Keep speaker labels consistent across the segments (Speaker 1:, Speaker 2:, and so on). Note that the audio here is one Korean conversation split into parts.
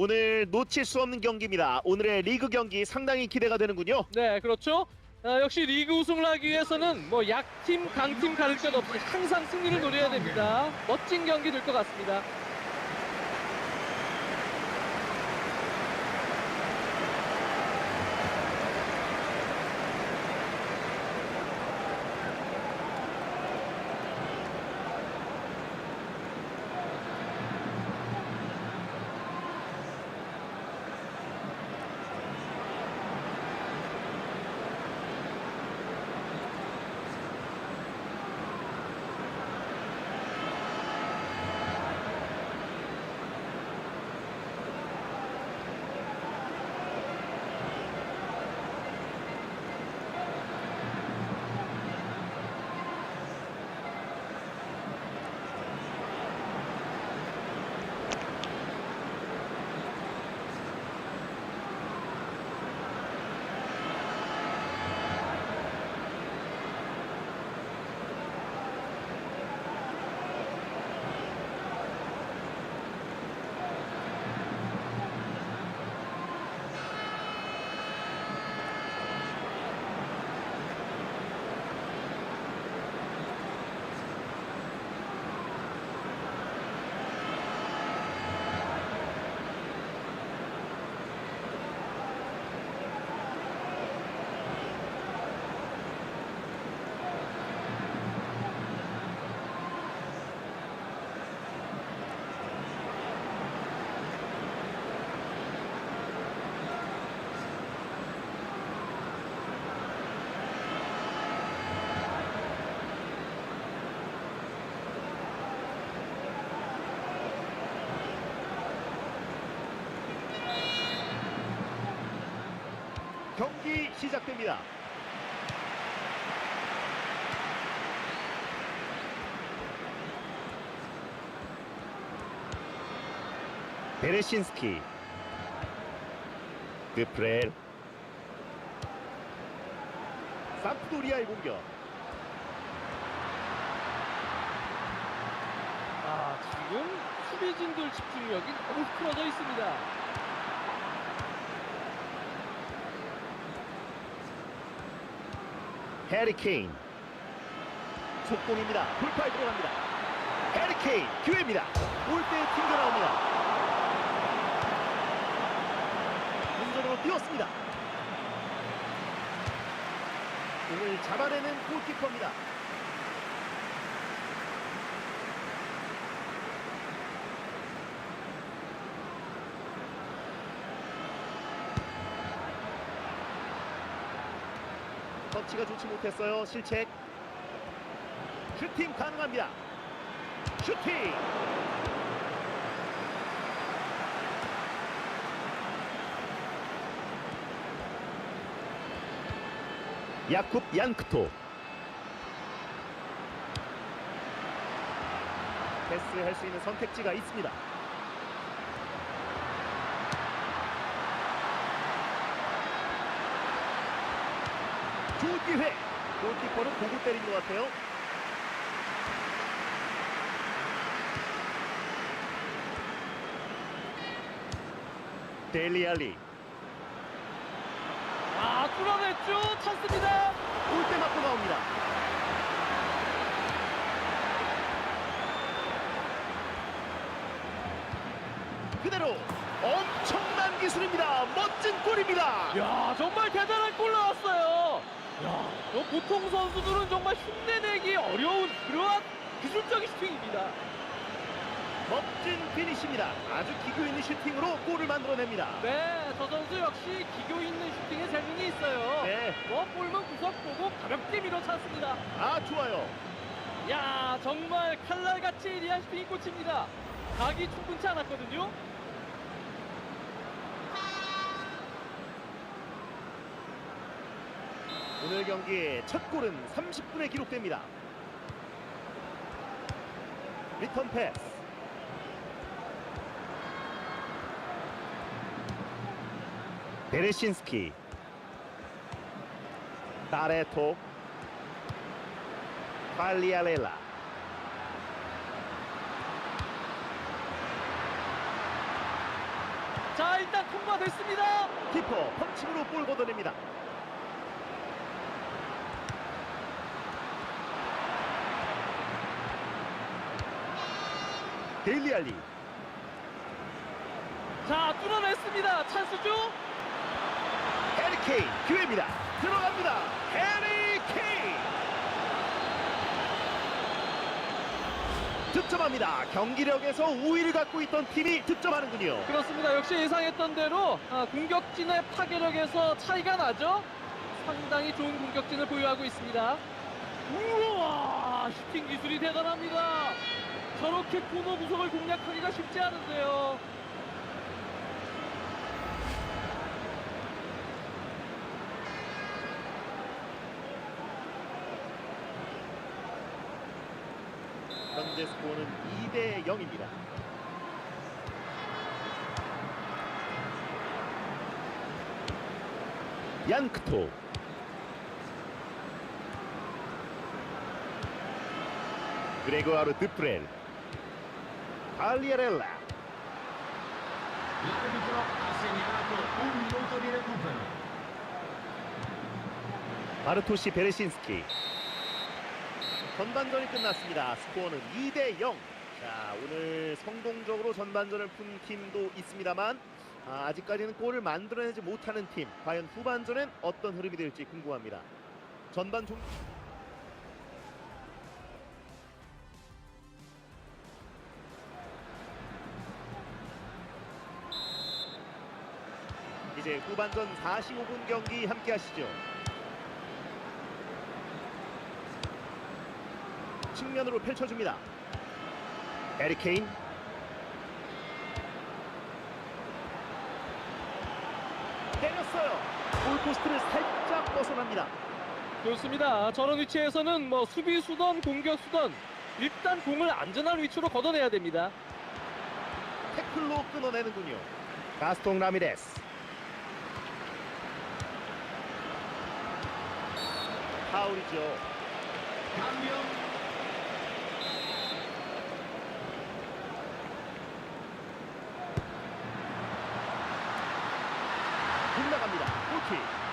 Speaker 1: 오늘 놓칠 수 없는 경기입니다. 오늘의 리그 경기 상당히 기대가 되는군요.
Speaker 2: 네, 그렇죠. 아, 역시 리그 우승을 하기 위해서는 뭐 약팀, 강팀 가릴 것 없이 항상 승리를 노려야 됩니다. 멋진 경기 될 것 같습니다.
Speaker 1: 경기 시작됩니다. 베레신스키 드프렐 산프도리아의 공격
Speaker 2: 아, 지금 수비진들 집중력이 너무 풀어져 있습니다.
Speaker 1: 해리 케인 속공입니다. 돌파에 들어갑니다. 해리 케인 기회입니다. 골대에 튕겨 나옵니다. ಮುಂ전으로 뛰었습니다. 공을 잡아내는 골키퍼입니다. 터치가 좋지 못했어요. 실책. 슈팅 가능합니다. 슈팅. 야쿱 얀크토. 패스할 수 있는 선택지가 있습니다. 좋은 기회. 골키퍼는 보고 때린 것 같아요. 델리알리
Speaker 2: 아, 뚫어냈죠. 찬스입니다.
Speaker 1: 골대 맞고 나옵니다. 그대로 엄청난 기술입니다. 멋진 골입니다.
Speaker 2: 야, 정말 대단한 골 나왔어요. 야, 저 보통 선수들은 정말 흉내내기 어려운 그러한 기술적인 슈팅입니다.
Speaker 1: 멋진 피니시입니다. 아주 기교 있는 슈팅으로 골을 만들어냅니다.
Speaker 2: 네, 저 선수 역시 기교 있는 슈팅에 재능이 있어요.
Speaker 1: 네.
Speaker 2: 뭐 골문 구석 보고 가볍게 밀어찼습니다.
Speaker 1: 아 좋아요.
Speaker 2: 야, 정말 칼날같이 리안 슈팅이 꽂힙니다. 각이 충분치 않았거든요.
Speaker 1: 오늘 경기 첫 골은 30분에 기록됩니다. 리턴 패스. 베레신스키. 다레토. 팔리아렐라.
Speaker 2: 자 일단 통과됐습니다.
Speaker 1: 키퍼 펀칭으로 볼 걷어냅니다. 데일리 알리
Speaker 2: 자 뚫어냈습니다. 찬스죠?
Speaker 1: 해리 케인 기회입니다. 들어갑니다. 해리 케인 득점합니다. 경기력에서 우위를 갖고 있던 팀이 득점하는군요.
Speaker 2: 그렇습니다. 역시 예상했던 대로 아, 공격진의 파괴력에서 차이가 나죠. 상당히 좋은 공격진을 보유하고 있습니다. 우와 슈팅 기술이 대단합니다. 저렇게 코너 구석을 공략하기가 쉽지 않은데요.
Speaker 1: 현재 스코어는 2대 0입니다. 얀크토 그레고아르 드프렐 알리아렐라
Speaker 3: L'arbitro ha segnalato un minuto di recupero.
Speaker 1: 바르토시 베레신스키 전반전이 끝났습니다. 스코어는 2대 0. 자, 오늘 성공적으로 전반전을 푼 팀도 있습니다만 아, 아직까지는 골을 만들어내지 못하는 팀. 과연 후반전엔 어떤 흐름이 될지 궁금합니다. 전반 종 이제 후반전 45분 경기 함께 하시죠. 측면으로 펼쳐줍니다. 에리 케인 때렸어요. 골포스트를 살짝 벗어납니다.
Speaker 2: 좋습니다. 저런 위치에서는 뭐 수비수던 공격수던 일단 공을 안전한 위치로 걷어내야 됩니다.
Speaker 1: 태클로 끊어내는군요. 가스통 라미레스. 파울이죠. 빗나갑니다. 골킥.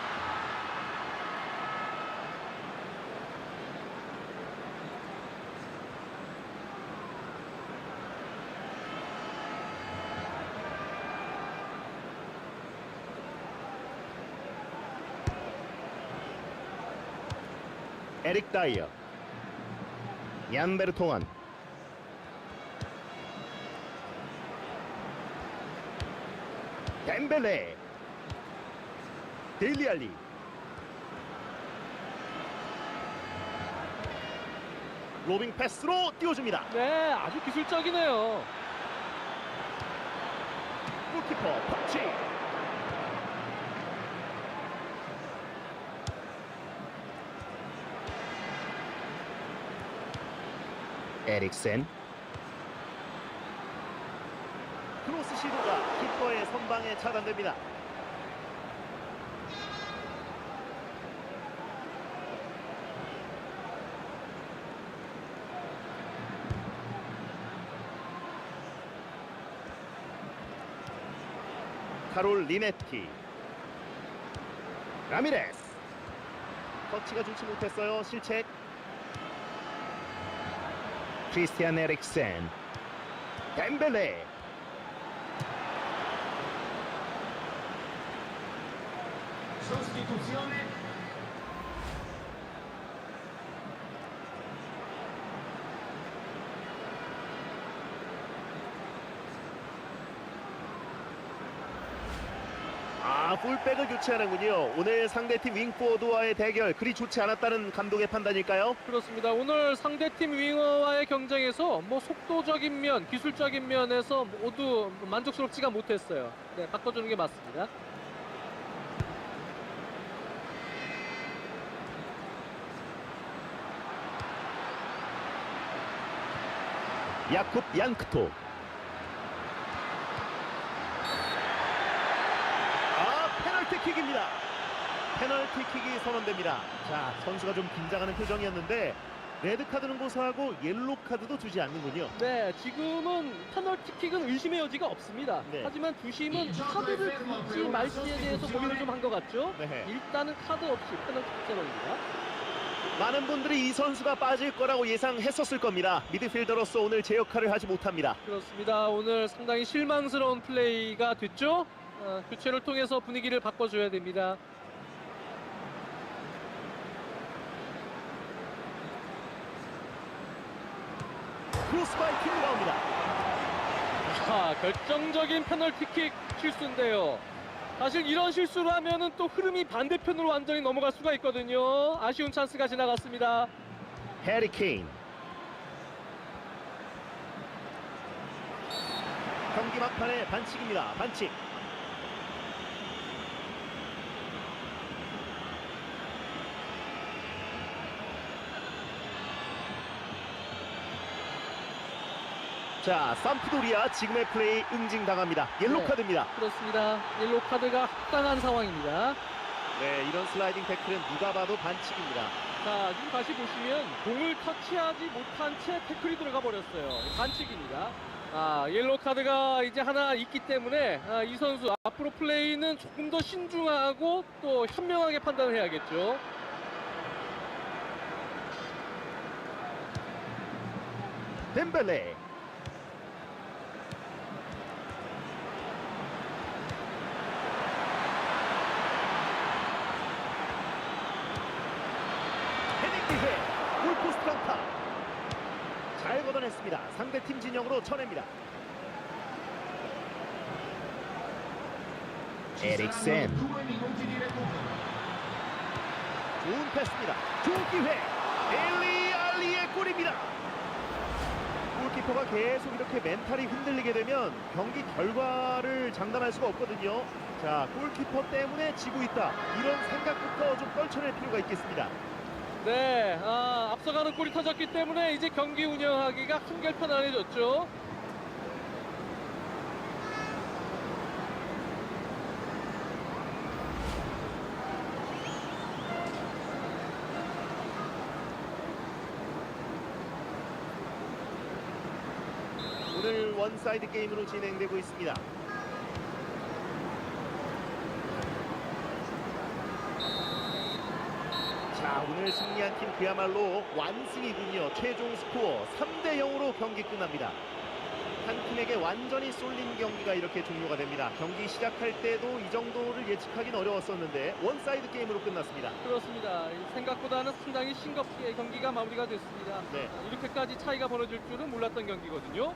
Speaker 1: 에릭 다이어. 얀베르통안 덴벨레. 데일리 알리. 로빙 패스로 띄워줍니다.
Speaker 2: 네, 아주 기술적이네요.
Speaker 1: 골키퍼 터치 에릭센. 크로스 시도가 키퍼의 선방에 차단됩니다. 카롤 리네티 라미레스. 터치가 좋지 못했어요. 실책 Christian Eriksen. Dembélé.
Speaker 3: Sostituzione
Speaker 1: 아 풀백을 교체하는군요 오늘 상대팀 윙포워드와의 대결 그리 좋지 않았다는 감독의 판단일까요?
Speaker 2: 그렇습니다. 오늘 상대팀 윙어와의 경쟁에서 뭐 속도적인 면, 기술적인 면에서 모두 만족스럽지가 못했어요. 네, 바꿔주는 게 맞습니다.
Speaker 1: 야쿱 얀크토 아 페널티킥입니다 페널티킥이 선언됩니다 자 선수가 좀 긴장하는 표정이었는데 레드 카드는 고사하고 옐로 카드도 주지 않는군요.
Speaker 2: 네, 지금은 페널티킥은 의심의 여지가 없습니다.
Speaker 1: 네.
Speaker 2: 하지만 주심은 카드를 줄지 말지에 대해서 고민을 좀 한 것 같죠.
Speaker 1: 네.
Speaker 2: 일단은 카드 없이 페널티킥 선언입니다.
Speaker 1: 많은 분들이 이 선수가 빠질 거라고 예상했었을 겁니다. 미드필더로서 오늘 제 역할을 하지 못합니다.
Speaker 2: 그렇습니다. 오늘 상당히 실망스러운 플레이가 됐죠. 어, 교체를 통해서 분위기를 바꿔줘야 됩니다.
Speaker 1: 크로스바이킹 나옵니다.
Speaker 2: 자, 결정적인 페널티킥 실수인데요. 사실 이런 실수를 하면은 또 흐름이 반대편으로 완전히 넘어갈 수가 있거든요. 아쉬운 찬스가 지나갔습니다.
Speaker 1: 해리 케인. 경기 막판에 반칙입니다. 반칙. 자, 삼프도리아 지금의 플레이 응징당합니다. 옐로
Speaker 2: 네.
Speaker 1: 카드입니다.
Speaker 2: 그렇습니다. 옐로 카드가 합당한 상황입니다.
Speaker 1: 네, 이런 슬라이딩 태클은 누가 봐도 반칙입니다.
Speaker 2: 자, 지금 다시 보시면 공을 터치하지 못한 채 태클이 들어가 버렸어요. 반칙입니다. 아, 옐로 카드가 이제 하나 있기 때문에 아, 이 선수 앞으로 플레이는 조금 더 신중하고 또 현명하게 판단을 해야겠죠.
Speaker 1: 덴벨레. 헤딩 기회. 골포스트 강타. 잘 걷어냈습니다. 상대팀 진영으로 쳐냅니다. 에릭센. 좋은 패스입니다. 좋은 기회. 엘리 알리의 골입니다. 골키퍼가 계속 이렇게 멘탈이 흔들리게 되면 경기 결과를 장담할 수가 없거든요. 자, 골키퍼 때문에 지고 있다. 이런 생각부터 좀 떨쳐낼 필요가 있겠습니다.
Speaker 2: 네, 아, 앞서가는 골이 터졌기 때문에 이제 경기 운영하기가 한결 편안해졌죠.
Speaker 1: 오늘 원사이드 게임으로 진행되고 있습니다. 자, 오늘 승리한 팀 그야말로 완승이군요. 최종 스코어 3대 0으로 경기 끝납니다. 한 팀에게 완전히 쏠린 경기가 이렇게 종료가 됩니다. 경기 시작할 때도 이 정도를 예측하기는 어려웠었는데 원사이드 게임으로 끝났습니다.
Speaker 2: 그렇습니다. 생각보다는 상당히 싱겁게 경기가 마무리가 됐습니다.
Speaker 1: 네.
Speaker 2: 이렇게까지 차이가 벌어질 줄은 몰랐던 경기거든요.